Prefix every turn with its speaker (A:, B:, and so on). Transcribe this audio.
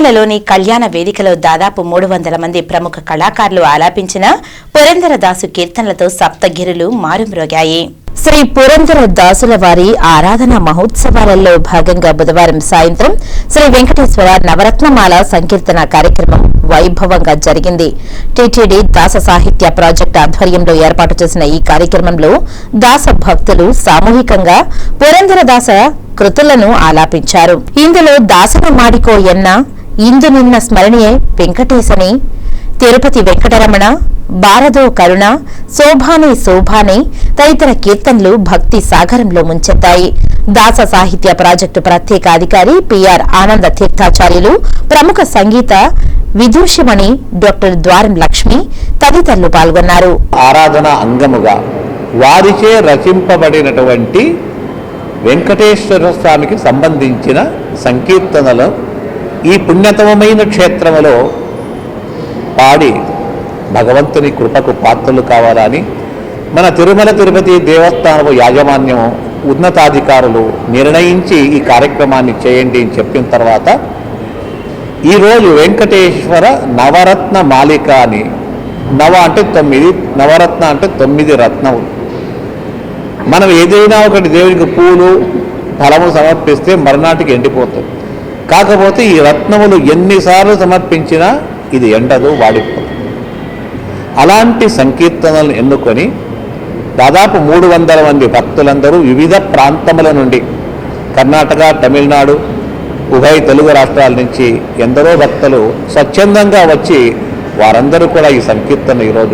A: తిరుమలలోని కళ్యాణ వేదికలో దాదాపు మూడు వందల మంది ప్రముఖ కళాకారులు ఆలాపించిన పురంధరదాసు కీర్తనలతో సప్తగిరులు మారుమ్రోగాయి. శ్రీ పురంధర దాసుల వారి ఆరాధన మహోత్సవాలలో భాగంగా బుధవారం సాయంత్రం శ్రీ వెంకటేశ్వర నవరత్నమాల సంకీర్తన కార్యక్రమం వైభవంగా జరిగింది. టీటీడీ దాస సాహిత్య ప్రాజెక్టు ఆధ్వర్యంలో ఏర్పాటు చేసిన ఈ కార్యక్రమంలో దాస భక్తులు సామూహికంగా పురంధరదాస కృతులను ఆలాపించారు. ఇందులో దాసన మాడికో ఎన్న ఇందు నిన్న స్మరణీయే వెంకటేశని. తిరుపతి వెంకటరమణ భారదో కరుణ శోభానే శోభానే తదితర కీర్తనలు భక్తి సాగరంలో ముంచెత్తాయి. దాస సాహిత్య ప్రాజెక్టు ప్రత్యేక అధికారి పిఆర్ ఆనంద తీర్థాచార్యులు ప్రముఖ సంగీత విదూషిమణి డాక్టర్ ద్వారం లక్ష్మి తదితరులు పాల్గొన్నారు.
B: ఆరాధన అంగముగా వారిచే రచింపబడినటువంటి వెంకటేశ్వర స్వామికి సంబంధించిన సంకీర్తనలు ఈ పుణ్యతమమైన క్షేత్రములో పాడి భగవంతుని కృపకు పాత్రలు కావాలని మన తిరుమల తిరుపతి దేవస్థానపు యాజమాన్యం ఉన్నతాధికారులు నిర్ణయించి ఈ కార్యక్రమాన్ని చేయండి అని చెప్పిన తర్వాత ఈరోజు వెంకటేశ్వర నవరత్న మాలిక అని నవ అంటే తొమ్మిది నవరత్న అంటే తొమ్మిది రత్నములు. మనం ఏదైనా ఒకటి దేవునికి పూలు ఫలము సమర్పిస్తే మరునాటికి ఎండిపోతుంది కాకపోతే ఈ రత్నములు ఎన్నిసార్లు సమర్పించినా ఇది ఎండదు వాడిపోతుంది అలాంటి సంకీర్తనలను ఎన్నుకొని దాదాపు మూడు వందల మంది భక్తులందరూ వివిధ ప్రాంతముల నుండి కర్ణాటక తమిళనాడు ఉభయ తెలుగు రాష్ట్రాల నుంచి ఎందరో భక్తులు స్వచ్ఛందంగా వచ్చి వారందరూ కూడా ఈ సంకీర్తన ఈరోజు